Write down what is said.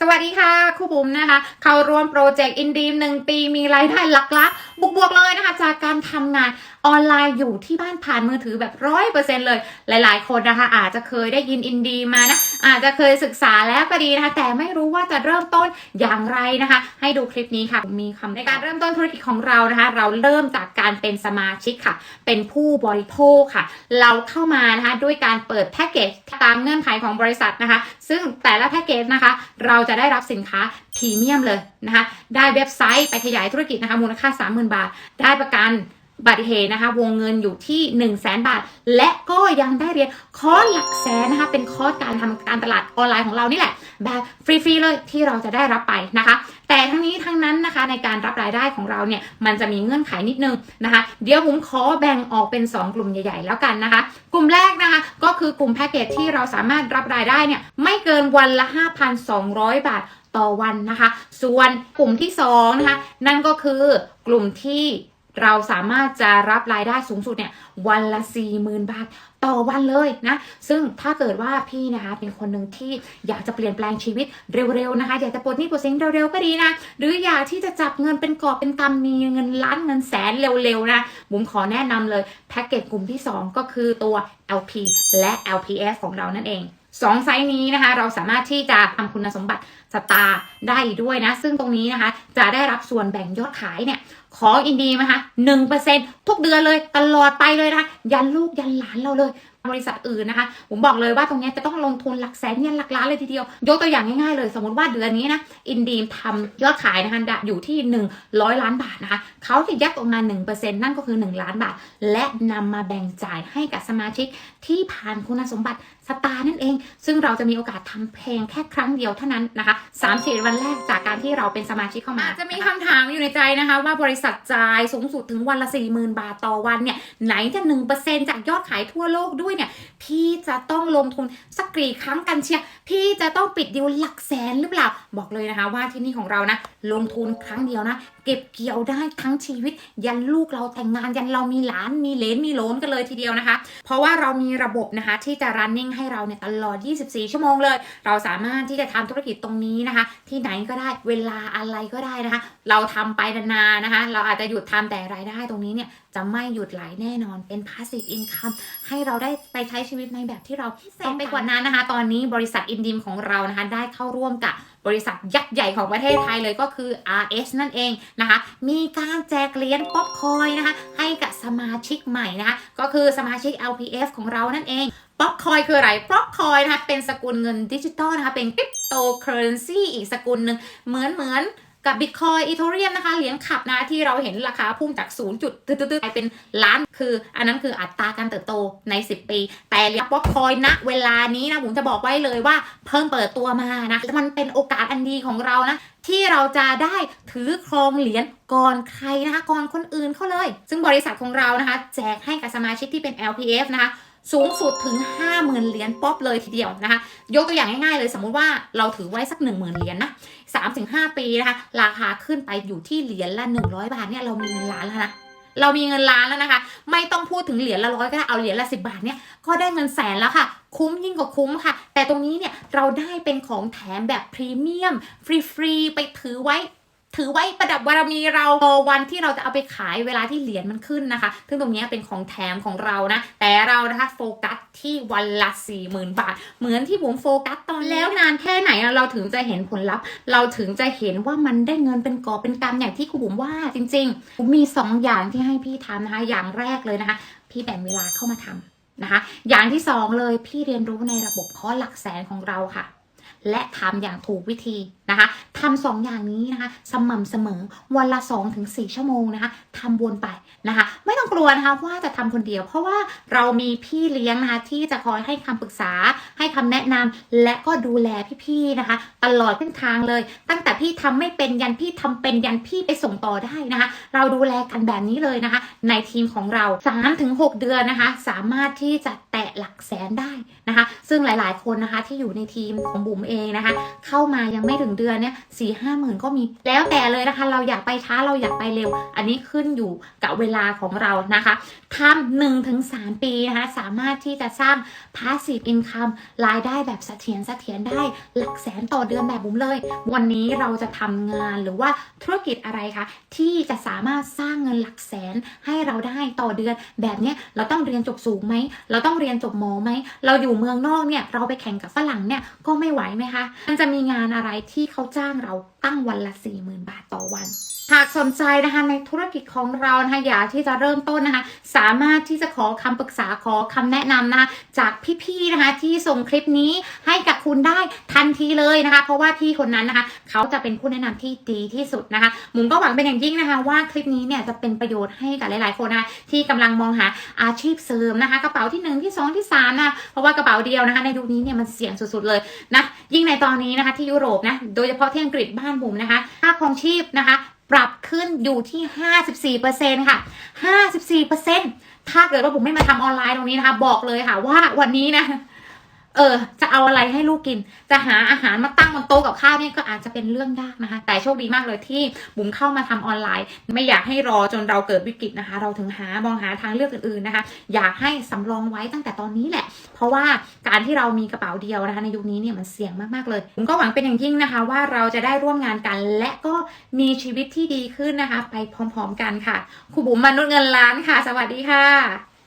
สวัสดีค่ะครูบุ๋มนะคะ เข้าร่วมโปรเจกต์อินดีมหนึ่งปีมีรายได้หลักล้านบวกๆเลยนะคะ จากการทำงานออนไลน์อยู่ที่บ้านผ่านมือถือแบบร้อยเปอร์เซ็นเลย หลายๆ คนนะคะ อาจจะเคยได้ยินอินดีมานะ อาจจะเคยศึกษาแล้วก็ดีนะคะแต่ไม่รู้ว่าจะเริ่มต้นอย่างไรนะคะ ให้ดูคลิปนี้ค่ะมีคำในการเริ่มต้นธุรกิจของเรานะคะ เราเริ่มจากการเป็นสมาชิกค่ะ เป็นผู้บริโภคค่ะ เราเข้ามานะคะด้วยการเปิดแพ็กเกจตามเงื่อนไขของบริษัทนะคะ ซึ่งแต่ละแพ็กเกจนะคะ เราจะได้รับสินค้าพรีเมียมเลยนะคะ ได้เว็บไซต์ไปขยายธุรกิจนะคะมูลค่า 30,000 บาท ได้ประกัน บัตรเหตุนะคะ วงเงินอยู่ที่ 1 0 0 0 0แบาท และก็ยังได้เรียนคอร์สหลักแสนนะคะ เป็นคอร์สการทำการตลาดออนไลน์ของเรานี่แหละ แบบฟรีๆเลยที่เราจะได้รับไปนะคะ แต่ทั้งนี้ทั้งนั้นนะคะในการรับรายได้ของเราเนี่ยมันจะมีเงื่อนไขนิดนึงนะคะ เดี๋ยวผมขอแบ่งออกเป็น 2 กลุ่มใหญ่ๆ แล้วกันนะคะ กลุ่มแรกนะคะก็คือกลุ่มแพ็กเกจที่เราสามารถรับรายได้เนี่ยไม่เกินวันละ 5,200 บาทต่อวันนะคะ ส่วนกลุ่มที่2นะคะนั่นก็คือกลุ่มที่ เราสามารถจะรับรายได้สูงสุดเนี่ยวันละ40,000 บาทต่อวันเลยนะ ซึ่งถ้าเกิดว่าพี่นะคะเป็นคนหนึ่งที่อยากจะเปลี่ยนแปลงชีวิตเร็วๆนะคะ อยากจะปลดหนี้ปลดสินเร็วๆก็ดีนะ หรืออยากที่จะจับเงินเป็นกอบเป็นกำมีเงินล้านเงินแสนเร็วๆนะบุ๋มขอแนะนำเลยแพ็กเกจกลุ่มที่ 2 ก็คือตัว LP และ LPS ของเรานั่นเอง สองไซส์นี้นะคะ เราสามารถที่จะทำคุณสมบัติสตาร์ได้ด้วยนะ ซึ่งตรงนี้นะคะ จะได้รับส่วนแบ่งยอดขายเนี่ย ของอินดีนะคะหนึ่งเปอร์เซ็นทุกเดือนเลยตลอดไปเลยนะคะ ยันลูกยันหลานเราเลย บริษัทอื่นนะคะ ผมบอกเลยว่าตรงนี้จะต้องลงทุนหลักแสนยันหลักล้านเลยทีเดียว ยกตัวอย่างง่ายๆเลย สมมติว่าเดือนนี้นะอินดีมทำยอดขายนะคะอยู่ที่ 100 ล้านบาทนะคะเขาจะยักออกมา1%นั่นก็คือ 1 ล้านบาท และนำมาแบ่งจ่ายให้กับสมาชิกที่ผ่านคุณสมบัติ สตาร์นั่นเอง ซึ่งเราจะมีโอกาสทำเพลงแค่ครั้งเดียวเท่านั้นนะคะ3 4วันแรกจากการที่เราเป็นสมาชิกเข้ามาจะมีคำถามอยู่ในใจนะคะ ว่าบริษัทจ่ายสูงสุดถึงวันละ40,000บาทต่อวันเนี่ยไหนจะ1%จากยอดขายทั่วโลกด้วยเนี่ยพี่จะต้องลงทุนสักกี่ครั้งกันเชียร์พี่จะต้องปิดดีลหลักแสนหรือเปล่าบอกเลยนะคะ ว่าที่นี่ของเรานะลงทุนครั้งเดียวนะ เก็บเกี่ยวได้ทั้งชีวิต ยันลูกเราแต่งงานยันเรามีหลานมีเลนมีโลนกันเลยทีเดียวนะคะ เพราะว่าเรามีระบบนะคะที่จะ running ให้เราเนี่ยตลอด 24 ชั่วโมงเลย เราสามารถที่จะทำธุรกิจตรงนี้นะคะ ที่ไหนก็ได้เวลาอะไรก็ได้นะคะ เราทำไปนานๆนะคะ เราอาจจะหยุดทำแต่รายได้ตรงนี้เนี่ยจะไม่หยุดไหลแน่นอนเป็น passive income ให้เราได้ไปใช้ชีวิตในแบบที่เราต้องไปกว่านั้นนะคะ ตอนนี้บริษัทอินดิมของเรานะคะได้เข้าร่วมกับ บริษัทยักษ์ใหญ่ของประเทศไทยเลยก็คือ RS นั่นเองนะคะ มีการแจกเหรียญป๊อปคอยนะคะ ให้กับสมาชิกใหม่นะคะ ก็คือสมาชิก LPF ของเรานั่นเองป๊อปคอยคืออะไรป๊อปคอยนะคะ เป็นสกุลเงินดิจิตอลนะคะ เป็นคริปโตเคอเรนซีอีกสกุลหนึ่งเหมือนเหมือน กับบิตคอยอีโทเรียมนะคะเหรียญขับนะที่เราเห็นราคาพุ่งจาก0จุดตึ๊ดๆกลายเป็นล้านคือ อันนั้นคืออัตราการเติบโตใน 10 ปี แต่เหรียญป๊อปคอยณเวลานี้นะผมจะบอกไว้เลยว่าเพิ่งเปิดตัวมานะมันเป็นโอกาสอันดีของเรานะที่เราจะได้ถือครองเหรียญก่อนใครนะคะก่อนคนอื่นเขาเลย ซึ่งบริษัทของเรานะคะ แจกให้กับสมาชิกที่เป็น LPF นะคะ สูงสุดถึง 50,000 เหรียญป๊อปเลยทีเดียวนะคะ ยกตัวอย่างง่ายๆเลย สมมุติว่าเราถือไว้สัก 10,000 เหรียญนะ3-5 ปีนะคะ ราคาขึ้นไปอยู่ที่เหรียญละ 100 บาทเนี่ยเรามีเงินล้านแล้วนะเรามีเงินล้านแล้วนะคะ ไม่ต้องพูดถึงเหรียญละร้อยก็ได้เอาเหรียญละสิบาทเนี่ยก็ได้เงินแสนแล้วค่ะ คุ้มยิ่งกว่าคุ้มค่ะ แต่ตรงนี้เนี่ยเราได้เป็นของแถมแบบพรีเมียม ฟรีๆไปถือไว้ ถือไว้ประดับบารมีเราพอวันที่เราจะเอาไปขายเวลาที่เหรียญมันขึ้นนะคะ ซึ่งตรงนี้เป็นของแถมของเรานะ แต่เรานะคะโฟกัสที่วันละ4 0,000บาท เหมือนที่ผมโฟกัสตอนแล้วนานแค่ไหนเราถึงจะเห็นผลลัพธ์ เราถึงจะเห็นว่ามันได้เงินเป็นกอบเป็นกำอย่างที่ครูบุ๋มว่าจริงๆผมมี 2 อย่างที่ให้พี่ทำนะคะ อย่างแรกเลยนะคะ พี่แบ่งเวลาเข้ามาทำนะคะ อย่างที่สองเลยพี่เรียนรู้ในระบบคอหลักแสนของเราค่ะ และทำอย่างถูกวิธีนะคะทำสองอย่างนี้นะคะ สม่ำเสมอวันละ2-4ถึงชั่วโมงนะคะทำวนไปนะคะ ไม่ต้องกลัวนะคะว่าจะทำคนเดียว เพราะว่าเรามีพี่เลี้ยงนะคะที่จะคอยให้คำปรึกษา ให้คำแนะนำและก็ดูแลพี่ๆนะคะ ตลอดเส้นทางเลย ตั้งแต่พี่ทำไม่เป็นยันพี่ทำเป็นยันพี่ไปส่งต่อได้นะคะ เราดูแลกันแบบนี้เลยนะคะ ในทีมของเรา3-6เดือนนะคะ สามารถที่จะะหลักแสนได้นะคะ ซึ่งหลายๆคนนะคะที่อยู่ในทีมของบุ๋มเองนะคะ เข้ามายังไม่ถึงเดือนเนี่ย4ี่ห้าหมื่นก็มีแล้วแต่เลยนะคะ เราอยากไปช้าเราอยากไปเร็ว อันนี้ขึ้นอยู่กับเวลาของเรานะคะทำหนึ่งถึงสามปีนะคะ สามารถที่จะสร้าง passive income รายได้แบบเสถียรเสถียรได้หลักแสนต่อเดือนแบบบุ๋มเลย วันนี้เราจะทำงานหรือว่าธุรกิจอะไรคะที่จะสามารถสร้างเงินหลักแสนให้เราได้ต่อเดือนแบบเนี้ยเราต้องเรียนจบสูงไหมเราต้องเรียนจบหมอไหม เราอยู่เมืองนอกเนี่ย เราไปแข่งกับฝรั่งเนี่ยก็ไม่ไหวไหมคะ มันจะมีงานอะไรที่เขาจ้างเราตั้งวันละ 40,000 บาทต่อวันหากสนใจนะคะในธุรกิจของเรานะคะอยากที่จะเริ่มต้นนะคะ สามารถที่จะขอคำปรึกษาขอคำแนะนำนะคะจากพี่ๆนะคะที่ส่งคลิปนี้ให้กับคุณได้ทันทีเลยนะคะ เพราะว่าพี่คนนั้นนะคะ เขาจะเป็นผู้แนะนำที่ดีที่สุดนะคะหมุนก็หวังเป็นอย่างยิ่งนะคะ ว่าคลิปนี้เนี่ยจะเป็นประโยชน์ให้กับหลายๆคนนะคะที่กำลังมองหาอาชีพเสริมนะคะ กระเป๋าที่หนึ่งที่สองที่สามนะเพราะว่ากระเป๋าเดียวนะคะ ในยุคนี้เนี่ยมันเสี่ยงสุดๆเลยนะยิ่งในตอนนี้นะคะที่ยุโรปนะโดยเฉพาะที่อังกฤษบ้านบุ๋มนะคะค่าครองชีพนะคะ ปรับขึ้นอยู่ที่ 54%ค่ะ 54%ถ้าเกิดว่าผมไม่มาทำออนไลน์ตรงนี้นะคะ บอกเลยค่ะว่าวันนี้นะ เออ จะเอาอะไรให้ลูกกิน จะหาอาหารมาตั้งบนโต๊ะกับข้าวเนี่ยก็อาจจะเป็นเรื่องยากนะคะ แต่โชคดีมากเลยที่บุ๋มเข้ามาทำออนไลน์ ไม่อยากให้รอจนเราเกิดวิกฤตนะคะ เราถึงหามองหาทางเลือกอื่นๆนะคะ อยากให้สำรองไว้ตั้งแต่ตอนนี้แหละ เพราะว่าการที่เรามีกระเป๋าเดียวนะคะในยุคนี้เนี่ยมันเสี่ยงมากๆเลยผมก็หวังเป็นอย่างยิ่งนะคะ ว่าเราจะได้ร่วมงานกัน และก็มีชีวิตที่ดีขึ้นนะคะ ไปพร้อม ๆ กันค่ะครูบุ๋มมนุษย์เงินล้านค่ะ สวัสดีค่ะ